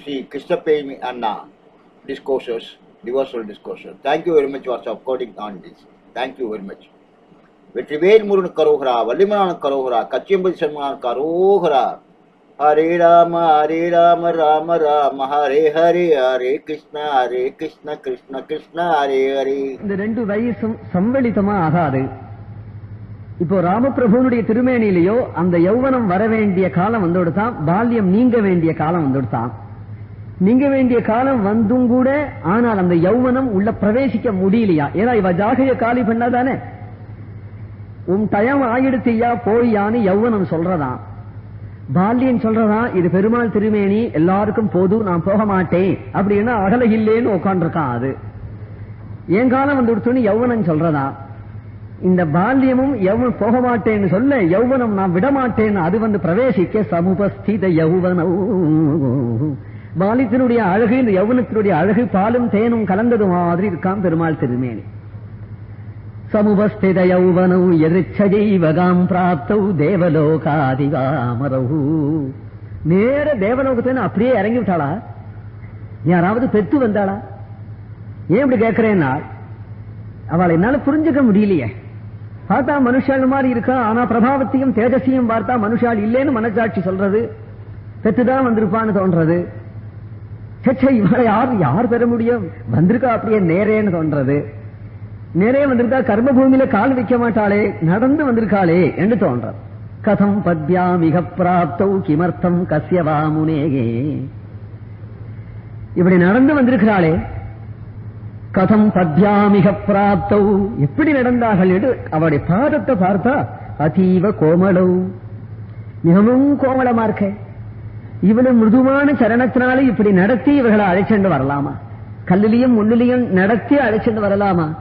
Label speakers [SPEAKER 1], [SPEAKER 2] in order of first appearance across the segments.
[SPEAKER 1] Sri Krishnapemi Anna Krishnapemi devotional discourses, thank you very much what's very much for supporting on this. Thank you very Vetrivel Murugan கரோகரா வள்ளிமனான கரோகரா கச்சியம்பதி சன்மான் கரோகரா. ஹரே ராம ஹரே ராம ராம ராம ஹரே ஹரே ஹரே கிருஷ்ண ஹரே கிருஷ்ண கிருஷ்ண கிருஷ்ண ஹரே ஹரே.
[SPEAKER 2] இந்த ரெண்டு வயசும் சம்பளித்தமா ஆகாது. இப்போ ராமபிரபுனுடைய திருமேனிலேயோ அந்த யௌவனம் வர வேண்டிய காலம் வந்துடுதான் பால்யம் நீங்க வேண்டிய காலம் வந்துடுதான். நீங்க வேண்டிய காலம் வந்தும் கூட ஆனால் அந்த யௌவனம் உள்ள பிரவேசிக்க முடியலையா? ஏன்னா இவ ஜாகைய காலி பண்ணாதானே? உன் டயம் ஆயிடுத்தியா போய்யான்னு யௌவனம் சொல்றதான். பால்யம் சொல்றதா இது பெருமாள் திருமேனி எல்லாருக்கும் போது நான் போக மாட்டேன். அப்படின்னா அகல இல்லேன்னு உட்காந்துருக்கான் அது. என் காலம் வந்துடுத்துன்னு யௌவனம் சொல்றதா? இந்த பால்யமும் எவன் போக மாட்டேன்னு சொல்ல யௌவனம் நான் விட மாட்டேன்னு அது வந்து பிரவேசிக்க சமுபஸ்தித யௌவனம் பாலியத்தினுடைய அழகு இந்த யௌவனத்தினுடைய அழகு பாலும் தேனும் கலந்தது மாதிரி இருக்கான் பெருமாள் திருமேனி. சமுபஸ்தித யௌவனௌ எதிர்ச்சஜைவகாம் பிராப்தௌ தேவலோகாதிகாமரவு நேர தேவலோகத்தை அப்படியே இறங்கி விட்டாளா? யாராவது பெத்து வந்தாளா? ஏன் இப்படி கேட்கிறேன்னா அவளை என்னால புரிஞ்சுக்க முடியலையே. பார்த்தா மனுஷாள் மாதிரி இருக்கா ஆனா பிரபாவத்தையும் தேஜஸையும் பார்த்தா மனுஷாள் இல்லேன்னு மனசாட்சி சொல்றது பெத்துதான் வந்திருப்பான்னு தோன்றது. சச்சை இவளை யார் யார் பெற முடியும்? வந்திருக்கா அப்படியே நேரேன்னு தோன்றது. நேரே வந்திருக்கா கர்ம பூமியில கால் வைக்க மாட்டாளே நடந்து வந்திருக்காளே என்று தோன்றது. கதம் பத்யா மிக பிராப்தௌ கிமர்த்தம் கசியவா முனேகே. இப்படி நடந்து வந்திருக்கிறாளே கதம் பத்யாமிக பிராப்தௌ. எப்படி நடந்தார்கள் என்று அவருடைய பாதத்தை பார்த்தா அதீவ கோமளவு மிகவும் கோமளமா இருக்கேன் இவளு மிருதுவான சரணத்தினாலே இப்படி நடத்தி இவர்களை அழைச்சிட்டு வரலாமா? கல்லிலையும் முள்ளிலையும் நடத்தி அழைச்சிட்டு வரலாமா?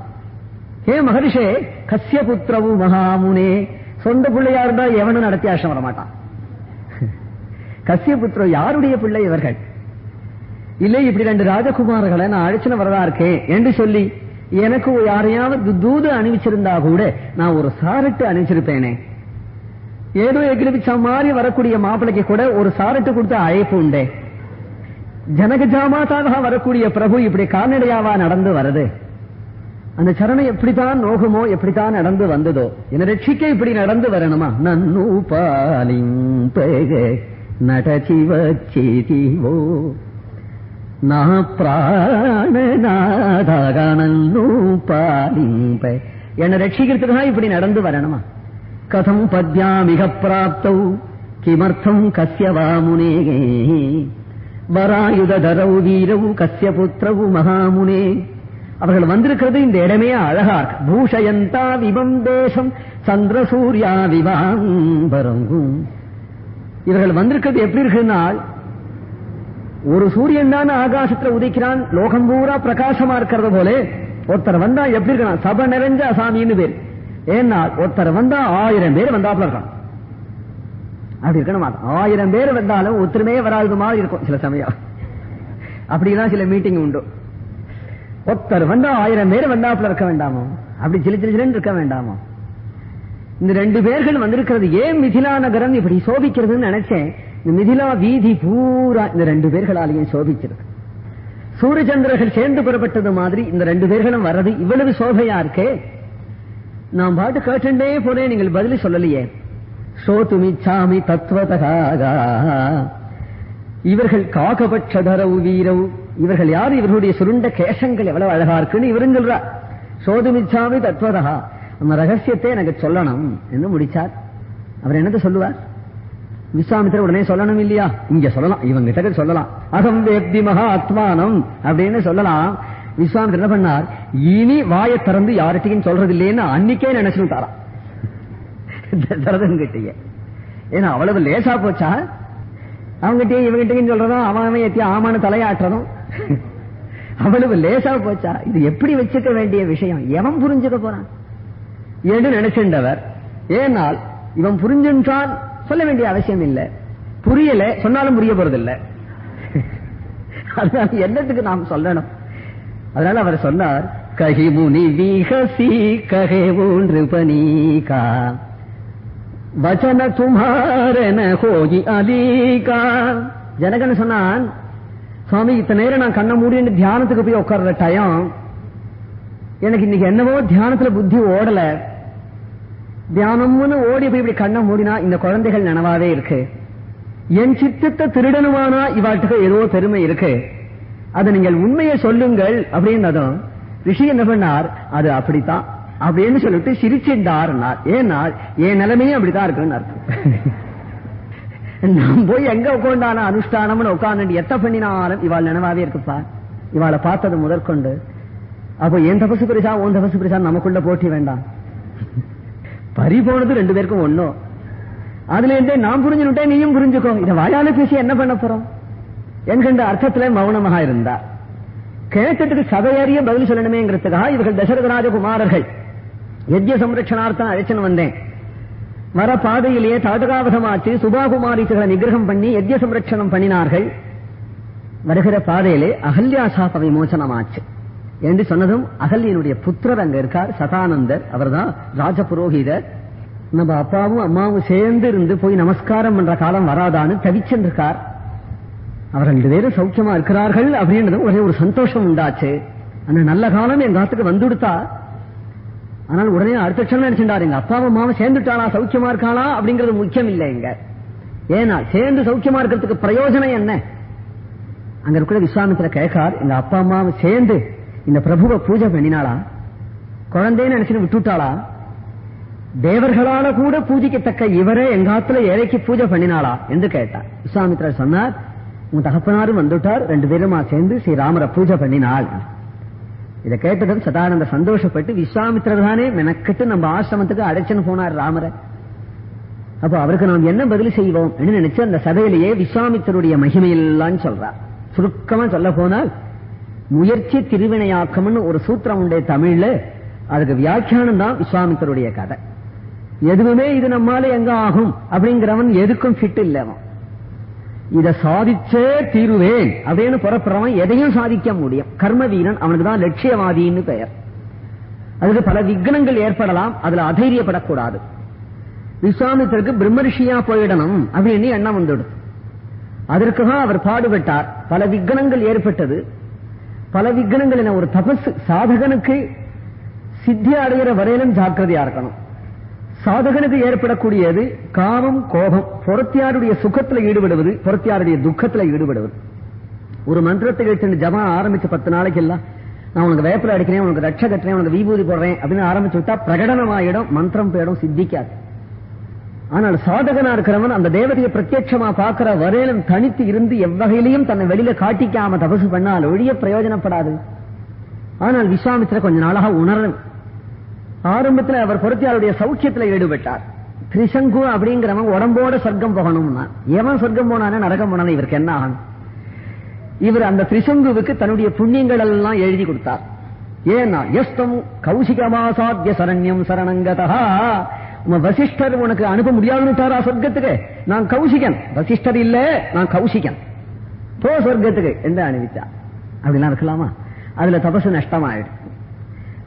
[SPEAKER 2] ஏ மகரிஷே கசிய புத்திரவு மகாமுனே. சொந்த பிள்ளையா இருந்தா எவனும் நடத்தி ஆசம் வரமாட்டான். கசிய புத்திரம் யாருடைய பிள்ளை இவர்கள்? இல்லை இப்படி ரெண்டு ராஜகுமார்களை நான் அழைச்சின்னு வரதா இருக்கேன் என்று சொல்லி எனக்கு யாரையாவது தூது அணிவிச்சிருந்தா கூட நான் ஒரு சாரட்டு அணிவிச்சிருப்பேனே. ஏதோ எகிரிபிச்சா மாதிரி வரக்கூடிய மாப்பிளைக்கு கூட ஒரு சாரட்டு கொடுத்து அழைப்பு உண்டே ஜனகஜாமாதாக வரக்கூடிய பிரபு இப்படி கால்நடையாவா நடந்து வருது அந்த சரணம் எப்படித்தான் நோகுமோ எப்படித்தான் நடந்து வந்ததோ என்ன ரட்சிக்க இப்படி நடந்து வரணுமா நன்னு பாலிங்க நடச்சிவோ నా ప్రాణనాదాగణను పాలింప என்ன ரட்சிக்கிறதுக்காக இப்படி நடந்து வரணுமா கதம் பத்யாமிக பிராப்தௌ கிமர்த்தம் கசிய வாமுனே வராயுதரவு வீரவு கசிய புத்திரவு மகாமுனே அவர்கள் வந்திருக்கிறது இந்த இடமே அழகா இருக்கு பூஷயந்தா விபம் தேசம் சந்திர சூர்யா விவாம்பரங்கும் இவர்கள் வந்திருக்கிறது எப்படி இருக்குன்னா ஒரு சூரியன் தான் ஆகாசத்துல உதிக்கிறான் லோகம் பூரா பிரகாசமா இருக்கிறது போல. ஒருத்தர் வந்தா எப்படி இருக்கான் சபை நிறைஞ்ச அசாமின்னு பேர். ஏன்னா ஒருத்தர் வந்தா ஆயிரம் பேர் வந்தாப்புல இருக்கான். அப்படி இருக்கணும்? ஆயிரம் பேர் வந்தாலும் ஒத்துருமே வராது மாதிரி இருக்கும் சில சமயம். அப்படிதான் சில மீட்டிங் உண்டு. ஒருத்தர் வந்தா ஆயிரம் பேர் வந்தாப்புல இருக்க வேண்டாமோ? அப்படி சில சில சிலன்னு இருக்க வேண்டாமோ? இந்த ரெண்டு பேர்கள் வந்திருக்கிறது ஏன் மிதிலா நகரம் இப்படி சோபிக்கிறதுன்னு நினைச்சேன். இந்த மிதிலா வீதி பூரா இந்த ரெண்டு பேர்களாலேயும் சோபிச்சிருக்கு. சூரியச்சந்திரர்கள் சேர்ந்து புறப்பட்டது மாதிரி இந்த ரெண்டு பேர்களும் வர்றது இவ்வளவு சோபையா இருக்கே? நான் பாட்டு கேட்டுட்டே போனேன் நீங்கள் பதில் சொல்லலையே. சோதுமிச்சாமி தத்துவதகாக இவர்கள் காகபட்சதரவு வீரவு. இவர்கள் யார்? இவர்களுடைய சுருண்ட கேசங்கள் எவ்வளவு அழகா இருக்குன்னு இவரும் சொல்றா. சோதுமிச்சாமி தத்துவதகா நம்ம ரகசியத்தை எனக்கு சொல்லணும் என்று முடிச்சார். அவர் என்னது சொல்லுவார்? விஸ்வாமித்திர உடனே சொல்லணும் இல்லையா? இங்க சொல்லலாம் இவங்க கிட்ட சொல்லலாம். அகம் வேப்தி மகா ஆத்மானம் அப்படின்னு சொல்லலாம். விஸ்வாமித்திர என்ன பண்ணார்? இனி வாயை திறந்து யார்கிட்டையும் சொல்றது இல்லைன்னு அன்னைக்கே நினைச்சுட்டாராம் தரதன் ஏன்னா அவ்வளவு லேசா போச்சா? அவங்ககிட்டயும் இவங்கிட்டையும் சொல்றதும் அவன் அவன் எத்தி ஆமான்னு தலையாட்டுறதும். அவ்வளவு லேசா போச்சா? இது எப்படி வச்சுக்க வேண்டிய விஷயம்? எவன் புரிஞ்சுக்க போறான்? என்று நினைச்சின்றவர் ஏனால் இவன் புரிஞ்சின்றான் சொல்ல வேண்டிய அவசியம் இல்லை. புரியல சொன்னாலும் புரிய போறதில்லை. அதனால என்னத்துக்கு நாம் சொல்லணும்? அதனால அவர் சொன்னார் கஹி முனி விஹசி கஹே ஒன்று பனீகா. வச்சன துமாரன ஹோயி அலீகா ஜனகன் சொன்னான் சுவாமி இத்தனை நேரம் நான் கண்ணை மூடின்னு தியானத்துக்கு போய் உட்கார்ற டயம் எனக்கு இன்னைக்கு என்னவோ தியானத்துல புத்தி ஓடல. தியானம்னு ஓடி போய் இப்படி கண்ணை மூடினா இந்த குழந்தைகள் நனவாவே இருக்கு. என் சித்தத்தை திருடனுமானா இவாட்டுக்கு ஏதோ பெருமை இருக்கு. அதை நீங்கள் உண்மையை சொல்லுங்கள் அப்படின்னு அதான் ரிஷி என்ன பண்ணார் அது அப்படித்தான். அப்படின்னு சொல்லிட்டு சிரிச்சிருந்தார் ஏன்னா என் நிலைமையும் அப்படித்தான் இருக்குன்னு அர்த்தம். நான் போய் எங்க உட்காண்டான அனுஷ்டானம்னு உட்காந்து எத்த பண்ணினாலும் இவாள் நினைவாவே இருக்குப்பா. இவாளை பார்த்தது முதற்கொண்டு அப்போ என் தபசு பெருசா உன் தபசு பெருசா நமக்குள்ள போட்டி வேண்டாம். பறி போனது ரெண்டு பேருக்கும் ஒண்ணும் அதுல இருந்தே நான் புரிஞ்சுட்டேன் நீயும் புரிஞ்சுக்கோ. இதை வாயால பேசி என்ன பண்ண போறோம்? என்கின்ற அர்த்தத்துல மௌனமாக இருந்தா கேட்டதுக்கு சபையறிய பதில் சொல்லணுமேங்கிறதுக்காக இவர்கள் தசரதராஜ குமாரர்கள் யஜ்ய சம்ரட்சணார்த்தம் அழைச்சன் வந்தேன். வர பாதையிலேயே தாதகாவதமாச்சு சுபாகுமாரிசுகளை நிகிரகம் பண்ணி யஜ்ய சம்ரட்சணம் பண்ணினார்கள். வருகிற பாதையிலே அகல்யா சாப விமோசனமாச்சு என்று சொன்னதும் அகல்யனுடைய புத்திரர் அங்க இருக்கார் சதானந்தர். அவர்தான் ராஜ புரோகிதர் நம்ம அப்பாவும் அம்மாவும் சேர்ந்து இருந்து போய் நமஸ்காரம் பண்ற காலம் வராதான்னு தவிச்சென்றிருக்கார். அவர் ரெண்டு பேரும் சௌக்கியமா இருக்கிறார்கள் அப்படின்றது ஒரே ஒரு சந்தோஷம் உண்டாச்சு. அந்த நல்ல காலம் எங்க காத்துக்கு வந்துடுத்தா? ஆனால் உடனே அடுத்த க்ஷணம் நினைச்சுட்டாரு எங்க அப்பா அம்மாவும் சேர்ந்துட்டாளா சௌக்கியமா இருக்காளா அப்படிங்கிறது முக்கியம் இல்லை இங்க. ஏன்னா சேர்ந்து சௌக்கியமா இருக்கிறதுக்கு பிரயோஜனம் என்ன? அங்க இருக்கிற விஸ்வாமித்திர கேட்கார் எங்க அப்பா அம்மாவும் சேர்ந்து இந்த பிரபுவை பூஜை பண்ணினாளா? குழந்தைன்னு நினைச்சுட்டு விட்டுட்டாளா தேவர்களால கூட பூஜிக்கத்தக்க இவரே எங்காத்துல ஏழைக்கு பூஜை பண்ணினாளா? என்று கேட்டார். விஸ்வாமித்ரர் சொன்னார் உன் தகப்பனாரும் வந்துட்டார் ரெண்டு பேருமா சேர்ந்து ஸ்ரீராமரை பூஜை பண்ணினாள் இதை கேட்டதும் சதானந்த சந்தோஷப்பட்டு விஸ்வாமித்திரர் தானே மெனக்கெட்டு நம்ம ஆசிரமத்துக்கு அடைச்சுன்னு போனார் ராமரை. அப்போ அவருக்கு நாம் என்ன பதில் செய்வோம் நினைச்சு அந்த சபையிலேயே விஸ்வாமித்தருடைய மகிமையெல்லாம் சொல்றார். சுருக்கமா சொல்ல போனால் முயற்சி திருவினையாக்கம்னு ஒரு சூத்திரம் உண்டே தமிழ்ல. அதுக்கு வியாக்கியானம் தான் விஸ்வாமித்தருடைய கதை. எதுவுமே இது நம்மால எங்க ஆகும்? அப்படிங்கிறவன் எதுக்கும் ஃபிட் இல்ல அவன் இத சாதிச்சே தீருவேன் அப்படின்னு புறப்படுறவன் எதையும் சாதிக்க முடியும். கர்ம வீரன் அவனுக்கு தான் லட்சியவாதின்னு பெயர். அதுக்கு பல விக்னங்கள் ஏற்படலாம் அதுல அதைரியப்படக்கூடாது. விஸ்வாமித்திற்கு பிரம்மரிஷியா போயிடணும் அப்படின்னு எண்ணம் வந்துடும். அதற்காக அவர் பாடுபட்டார். பல விக்னங்கள் ஏற்பட்டது. பல விக்னங்கள் என ஒரு தபஸ் சாதகனுக்கு சித்தி அடைகிற வரையிலும் ஜாக்கிரதையா இருக்கணும். சாதகனுக்கு ஏற்படக்கூடியது காமம் கோபம். பொறத்தியாருடைய சுகத்துல ஈடுபடுவது பொறத்தியாருடைய துக்கத்துல ஈடுபடுவது. ஒரு மந்திரத்தை கேட்டு ஜபா ஆரம்பிச்ச பத்து நாளைக்கு எல்லாம் நான் உனக்கு வேப்பில அடிக்கிறேன் உனக்கு ரட்ச கட்டுறேன் உனக்கு விபூதி போடுறேன் அப்படின்னு ஆரம்பிச்சு விட்டா பிரகடனமாயிடும் மந்திரம் போயிடும் சித்திக்காது. ஆனால் சாதகனா இருக்கிறவன் அந்த தேவதையை பிரத்யட்சமா பார்க்கிற வரையிலும் தனித்து இருந்து எவ்வகையிலையும் தன்னை வெளியில காட்டிக்காம தபசு பண்ணால் ஒழிய பிரயோஜனப்படாது. ஆனால் விஸ்வாமித்திர கொஞ்ச நாளாக உணரணும். ஆரம்பத்தில் அவர் பொருத்தியாருடைய சௌக்கியத்துல ஈடுபட்டார். திரிசங்கு அப்படிங்கிறவன் உடம்போட சொர்க்கம் போகணும்னா எவன் சொர்க்கம் போனானே நரகம் போனானே இவருக்கு என்ன ஆகும் இவர் அந்த திரிசங்குவுக்கு தன்னுடைய புண்ணியங்கள் எல்லாம் எழுதி கொடுத்தார். ஏன்னா எஸ்தம் கௌசிகமாசாத்திய சரண்யம் சரணங்கதா வசிஷ்டர் உனக்கு அனுப்ப முடியாதுன்னு சொர்க்கத்துக்கு? நான் கௌசிகன். வசிஷ்டர் இல்ல நான் கௌசிகன். போ சொர்க்கத்துக்கு என்று அனுப்பிச்சா அப்படிலாம் இருக்கலாமா? அதுல தபசு நஷ்டமாயிடும்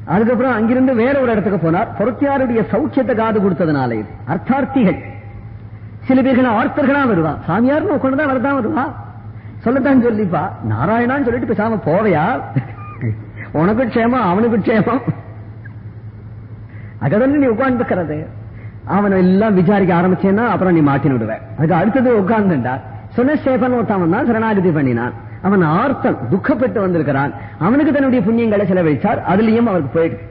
[SPEAKER 2] அதுக்கப்புறம் அங்கிருந்து வேற ஒரு இடத்துக்கு போனார். பொருத்தியாருடைய சௌக்கியத்தை காது கொடுத்ததுனால. இது அர்த்தார்த்திகள். சில பேர்கள் ஆர்த்தர்களா வருவா சாமியார்னு உட்காந்துதான் வரதான் வருவா. சொல்லத்தான் சொல்லிப்பா. நாராயணான்னு சொல்லிட்டு பேசாம போவையா? உனக்கு க்ஷேமம் அவனுக்கு க்ஷேமம். அகதல்ல நீ உட்கார்ந்துக்கிறது அவனை எல்லாம் விசாரிக்க ஆரம்பிச்சேன்னா அப்புறம் நீ மாட்டின்னு விடுவ. அதுக்கு அடுத்தது உட்கார்ந்துட்டா சுனசேபன் ஒருத்தவன் தான் சரணாகதி பண்ணினான். அவன் ஆர்த்தம் துக்கப்பட்டு வந்திருக்கிறான். அவனுக்கு தன்னுடைய புண்ணியங்களை செலவழிச்சார் அதுலயும் அவருக்கு போயிடுச்சு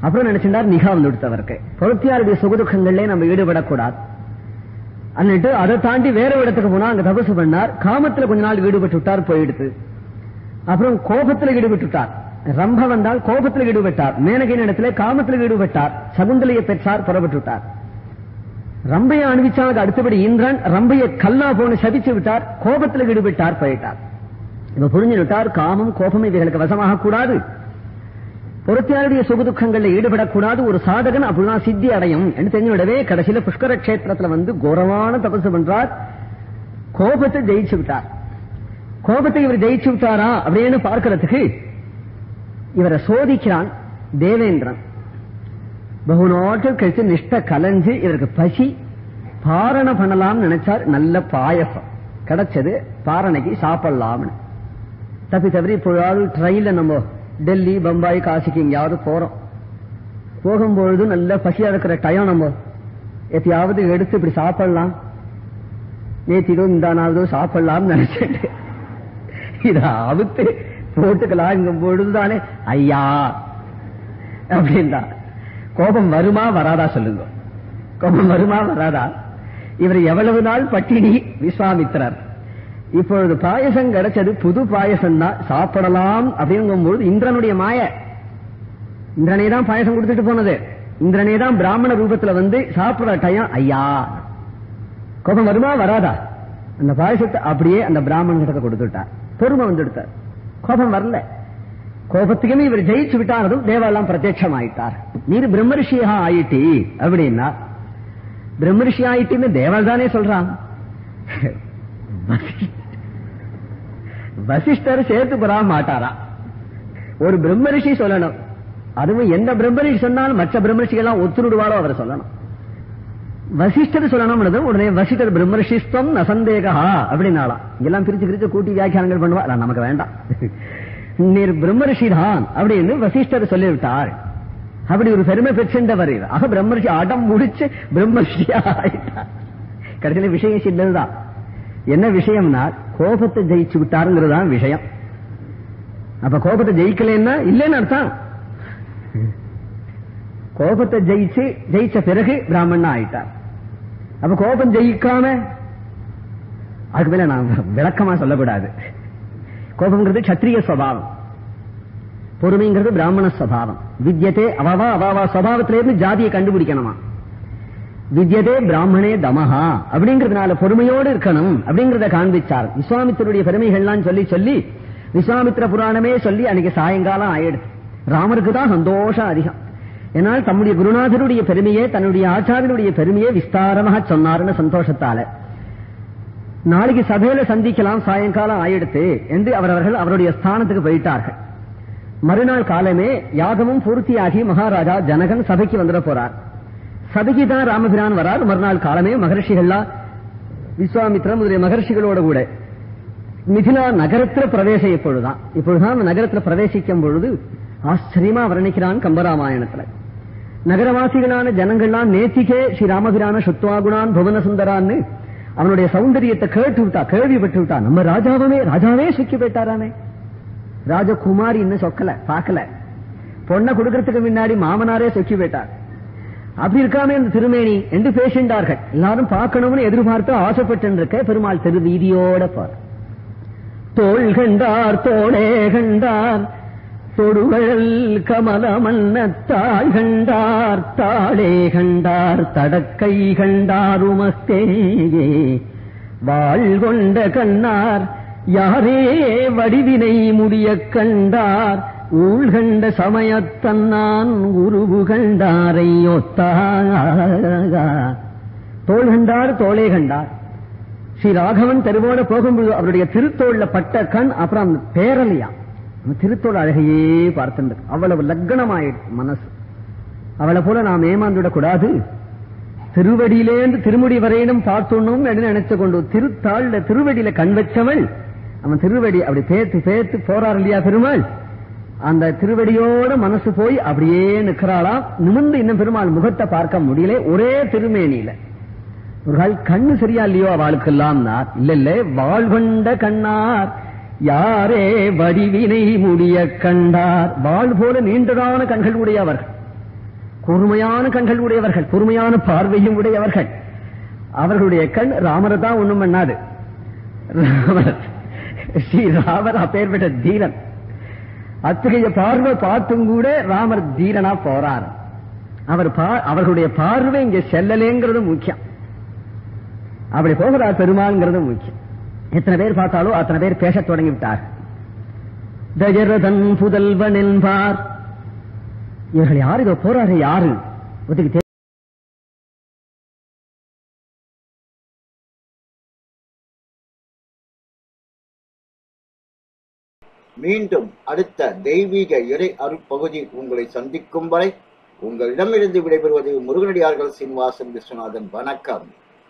[SPEAKER 2] அப்புறம் நினைச்சிருந்தார்? நிகா வந்து கொடுத்தவருக்கு பொருத்தியாருடைய சுகதுக்கங்களே நம்ம ஈடுபடக்கூடாது. அன்னிட்டு அதை தாண்டி வேற ஒரு இடத்துக்கு போனா அங்க தபசு பண்ணார். காமத்துல கொஞ்ச நாள் ஈடுபட்டு விட்டார் போயிடுத்து. அப்புறம் கோபத்துல ஈடுபட்டு விட்டார். ரம்ப வந்தால் கோபத்தில் ஈடுபட்டார். மேனகையின் இடத்துல காமத்தில் ஈடுபட்டார். சகுந்தலையை பெற்றார் புறப்பட்டு விட்டார். ரம்பையை அணிவிச்சாங்க அடுத்தபடி இந்திரன் ரம்பையை கல்லா போன சபிச்சு விட்டார் கோபத்தில் ஈடுபட்டார் போயிட்டார். இப்ப புரிஞ்சு விட்டார் காமம் கோபம் இவைகளுக்கு வசமாக கூடாது. பொருத்தியாருடைய சுகதுக்கங்களில் ஈடுபடக்கூடாது. ஒரு சாதகன் அப்படிதான் சித்தி அடையும் என்று தெரிஞ்சு விடவே கடைசியில புஷ்கர கஷேத்திரத்துல வந்து கோரமான தபசு பண்றார். கோபத்தை ஜெயிச்சு விட்டார். கோபத்தை இவர் ஜெயிச்சு விட்டாரா அப்படின்னு பார்க்கறதுக்கு இவரை சோதிக்கிறான் தேவேந்திரன். பகு நாட்கள் கழிச்சு நிஷ்ட கலைஞ்சு இவருக்கு பசி பாரணை பண்ணலாம்னு நினைச்சார் நல்ல பாயசம். கிடைச்சது பாரணைக்கு சாப்பிடலாம்னு. தப்பி தவிர இப்பொழுது ட்ரெயின்ல நம்ம டெல்லி பம்பாய் காசிக்கு எங்கேயாவது போறோம். போகும்பொழுது நல்ல பசியா இருக்கிற டயம் நம்ம எப்பயாவது எடுத்து இப்படி சாப்பிடலாம். நேத்திடோ இந்தானாவதோ சாப்பிடலாம்னு நினைச்சிட்டு இத அவுத்து போட்டுக்கலாம் பொழுதுதானே ஐயா அப்படின்னா. கோபம் வருமா வராதா சொல்லுங்க. கோபம் வருமா வராதா? இவர் எவ்வளவு நாள் பட்டினி விஸ்வாமித்திரர். இப்பொழுது பாயசம் கிடைச்சது புது பாயசம் தான் சாப்பிடலாம் அப்படிங்கும்போது இந்திரனுடைய மாய. இந்திரனே தான் பாயசம் கொடுத்துட்டு போனது. இந்திரனே தான் பிராமண ரூபத்துல வந்து சாப்பிடுற டயம். ஐயா கோபம் வருமா வராதா? அந்த பாயசத்தை அப்படியே அந்த பிராமணன் கிட்ட கொடுத்துட்டார் பெருமை வந்துடுத்தார் கோபம் வரல. கோபத்துக்குமே இவர் ஜெயிச்சு விட்டாரதும் தேவெல்லாம் பிரத்யட்சம் ஆயிட்டார் நீர் பிரம்மரிஷியா ஆயிட்டி அப்படின்னா பிரம்மரிஷி ஆயிட்டின்னு தேவல் தானே சொல்றான். வசிஷ்டர் சேர்த்து பெறா மாட்டாரா? ஒரு பிரம்மரிஷி சொல்லணும். அதுவும் எந்த பிரம்மரிஷி சொன்னாலும் மற்ற பிரம்மரிஷிகள்லாம் ஒத்துருடுவாரோ அவர் சொல்லணும். வசிஷ்டர் சொல்லணும் உடனே வசிஷ்டர் பிரம்மரிஷிஸ்தம் நசந்தேகா அப்படின்னாலாம் இங்கெல்லாம் பிரிச்சு பிரிச்சு கூட்டி வியாக்கியானங்கள் பண்ணுவா. நமக்கு வேண்டாம். நீர் பிரம்மரிஷி தான் அப்படின்னு வசிஷ்டர் சொல்லிவிட்டார். அப்படி ஒரு பெருமை பெற்றிருந்தவர் ஆக பிரம்மரிஷி அடம் முடிச்சு பிரம்மரிஷியா ஆயிட்டார் கடைசியில விஷயம் சின்னதுதான் என்ன விஷயம்னா கோபத்தை ஜெயிச்சு விட்டாருங்கிறது தான் விஷயம். அப்ப கோபத்தை ஜெயிக்கலன்னா இல்லைன்னு அர்த்தம். கோபத்தை ஜெயிச்சு ஜெயிச்ச பிறகு பிராமணா ஆயிட்டார். அப்ப கோபம் ஜெயிக்காம அதுக்கு மேல நான் விளக்கமா சொல்லக்கூடாது. கோபம்ங்கிறது கத்திரிய சுவாவம். பொறுமைங்கிறது பிராமண சுவாவம். வித்யதே அவவா அவாவா சுவாவத்திலிருந்து ஜாதியை கண்டுபிடிக்கணுமா? வித்யதே பிராமணே தமஹா. அப்படிங்கறதுனால பொறுமையோடு இருக்கணும் அப்படிங்கறத காண்பிச்சார். விஸ்வாமித்தருடைய பெருமைகள்லாம் சொல்லி சொல்லி விஸ்வாமித்திர புராணமே சொல்லி அன்னைக்கு சாயங்காலம் ஆயிடுது. ராமருக்கு தான் சந்தோஷம் அதிகம். என்னால் தம்முடைய குருநாதருடைய பெருமையே தன்னுடைய ஆச்சாரியனுடைய பெருமையே விஸ்தாரமாக சொன்னார்னு சந்தோஷத்தால. நாளைக்கு சபையில சந்திக்கலாம் சாயங்காலம் ஆயிடுத்து என்று அவரவர்கள் அவருடைய ஸ்தானத்துக்கு போயிட்டார்கள். மறுநாள் காலமே யாகமும் பூர்த்தியாகி மகாராஜா ஜனகன் சபைக்கு வந்துட போறார். சபைக்கு தான் ராமபிரான் வரார். மறுநாள் காலமே மகர்ஷிகள்லாம் விஸ்வாமித்ரம் முதலிய மகர்ஷிகளோட கூட. மிதிலா நகரத்துல பிரவேசம் இப்பொழுதுதான். இப்பொழுதுதான் அந்த நகரத்துல பிரவேசிக்கும் பொழுது ஆச்சரியமா வர்ணிக்கிறான் கம்பராமாயணத்துல. நகரவாசிகளான ஜனங்கள்லாம் நேத்திக்கே ஸ்ரீ ராமபிரான சுத்வாகுணான் புவன சுந்தரான்னு அவனுடைய சௌந்தரியத்தை கேட்டு விட்டா கேள்விப்பட்டு விட்டா நம்ம ராஜாவே ராஜாவே சிக்கி போயிட்டாரானே ராஜகுமாரி இன்னும் சொக்கல பார்க்கல. பொண்ணை கொடுக்கறதுக்கு முன்னாடி மாமனாரே சொக்கி போயிட்டார். அப்படி இருக்காம இந்த திருமேனி என்று பேசின்றார்கள். எல்லாரும் பார்க்கணும்னு எதிர்பார்த்து ஆசைப்பட்டு இருக்க பெருமாள் திரு வீதியோட பார் தோல் கண்டார் தோளே கண்டார் தொடுவழல் கமல மன்னத்தாள் கண்டார் தாளே கண்டார் தடக்கை கண்டார் உமஸ்தேயே. வாழ் கொண்ட கண்ணார் யாரே வடிவினை முடிய கண்டார் ஊழ்கண்ட சமயத்தன்னான் உருவு கண்டாரை ஒத்தார். தோள் கண்டார் தோளே கண்டார். ஸ்ரீ ராகவன் தெருவோட போகும்போது அவருடைய திருத்தோள்ல பட்ட கண் அப்புறம் பேரலையா. திருத்தோட அழகையே பார்த்துட்டு அவ்வளவு லக்கணமாயிடுச்சு மனசு. அவளை போல நாம் ஏமாந்துவிடக் கூடாது திருவடியிலேந்து திருமுடி வரையிலும் பார்த்தோன்னும் நினைச்சு கொண்டு திருத்தாள்ல திருவடியில கண் வச்சவள் அவன் திருவடி அப்படி பேத்து பேத்து போறார் இல்லையா பெருமாள்? அந்த திருவடியோட மனசு போய் அப்படியே நிக்கிறாளாம் நிமிர்ந்து இன்னும் பெருமாள் முகத்தை பார்க்க முடியல. ஒரே திருமேனியில. ஒரு கண்ணு சரியா இல்லையோ அவளுக்கு எல்லாம் இல்ல இல்ல வாழ்கொண்ட கண்ணார். யாரே வடிவினை முடிய கண்டார்? வாழ் போல நீண்டதான கண்கள் உடையவர்கள். கூர்மையான கண்கள் உடையவர்கள் கூர்மையான பார்வையும் உடையவர்கள். அவர்களுடைய கண் ராமரை தான் ஒண்ணும் பண்ணாது. ஸ்ரீ ராமர் அப்பேற்பட்ட தீரன். அத்தகைய பார்வை பார்த்தும் கூட ராமர் தீரனா போறார். அவர் அவர்களுடைய பார்வை இங்க செல்லலேங்கிறது முக்கியம். அப்படி போகிறார் பெருமாள்ங்கிறது முக்கியம். எத்தனை பேர் பார்த்தாலோ அத்தனை பேர் பேசத் தொடங்கிவிட்டார். தஜரதன் புதல்வன் என்பார் இவர்கள் யாரு? இதோ போறாரு யாரு? ஒதுக்கு
[SPEAKER 1] மீண்டும் அடுத்த தெய்வீக இறை அருட்பகுதி உங்களை சந்திக்கும் வரை உங்களிடமிருந்து விடைபெறுவது முருகனடியார்கள் சீனிவாசன் விஸ்வநாதன். வணக்கம்.